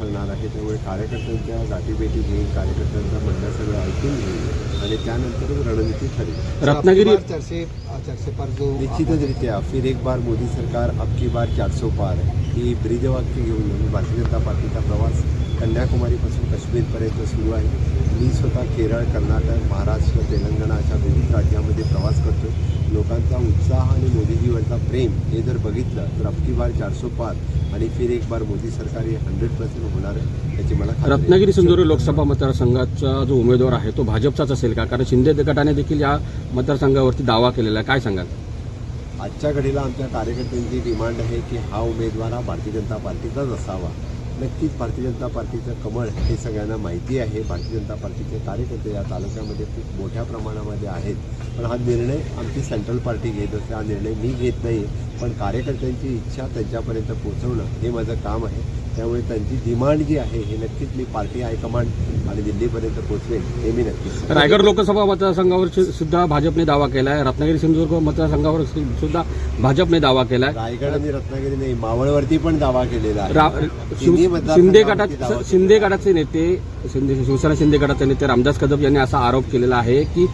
ठरणार आहे त्यामुळे कार्यकर्त्यांच्या गाठीभेटी घेईन कार्यकर्त्यांचं म्हणणं सगळं ऐकून घेईन आणि त्यानंतरच रणनीती ठरेल रत्नागिरी चर्चे चर्चे पर जो निश्चितचरित्या फिर एक बार मोदी सरकार अब की बार चारसो पार. ही ब्रीदवाक्य घेऊन भारतीय जनता पार्टीचा प्रवास कन्याकुमारीपासून काश्मीरपर्यंत सुरू आहे. मी स्वतः केरळ कर्नाटक महाराष्ट्र तेलंगणा अशा विविध राज्यामध्ये प्रवास करतो. लोकांचा उत्साह आणि मोदीजीवरचा प्रेम हे जर बघितलं तर अब की बार चारसो पार आणि फिर एक बार मोदी सरकार हे हंड्रेड पर्सेंट होणार आहे याची मला. रत्नागिरी सिंधुदुर्ग लोकसभा मतदारसंघाचा जो उमेदवार आहे तो भाजपचाच असेल का? कारण शिंदे गटाने देखील या मतदारसंघावरती दावा केलेला आहे. काय सांगाल? आजच्या घडीला आमच्या कार्यकर्त्यांची डिमांड आहे की हा उमेदवार हा भारतीय जनता पार्टीचाच असावा. नक्कीच भारतीय जनता पार्टीचं कमळ हे सगळ्यांना माहिती आहे. भारतीय जनता पार्टीचे कार्यकर्ते या तालुक्यामध्ये खूप मोठ्या प्रमाणामध्ये आहेत. पण हा निर्णय आमची सेंट्रल पार्टी घेत असते. हा निर्णय मी घेत नाही पण कार्यकर्त्यांची इच्छा त्यांच्यापर्यंत पोहोचवणं हे माझं काम आहे. त्यामुळे त्यांची डिमांड जी आहे हे नक्कीच मी पार्टी हायकमांड आणि दिल्लीपर्यंत पोहोचवेन हे मी सांगेन. रायगड लोकसभा मतदारसंघावर सुद्धा भाजपने दावा केला आहे रत्नागिरी सिंधुदुर्ग मतदारसंघावर सुद्धा भाजपने दावा केला आहे रायगड आणि रत्नागिरी नाही मावळवरती पण दावा केलेला आहे. शिंदे गटात शिंदे गटाचे नेते शिंदे शिवसेना शिंदे गटाचे नेते रामदास कदम यांनी असा आरोप केलेला आहे की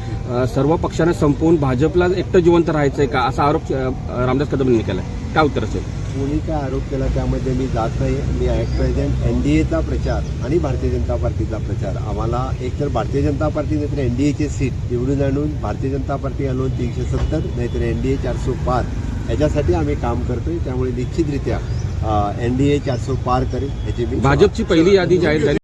सर्व पक्षांना संपवून भाजपला एकटं जिवंत राहायचंय का? असा आरोप रामदास कदम यांनी केला काय उत्तर असेल? कोणी काय आरोप केला त्यामध्ये मी जात नाही. मी ॲट प्रेझेंट एन डी एचा प्रचार आणि भारतीय जनता पार्टीचा प्रचार आम्हाला एकतर भारतीय जनता पार्टी नाहीतर एन डी एचे सीट निवडून आणून भारतीय जनता पार्टी आणून तीनशे सत्तर नाहीतर एन डी ए चारशे पार. याच्यासाठी आम्ही काम करतोय. त्यामुळे निश्चितरित्या एन डी ए चारशे पार करेल याची भाजपची पहिली यादी जाहीर झाली.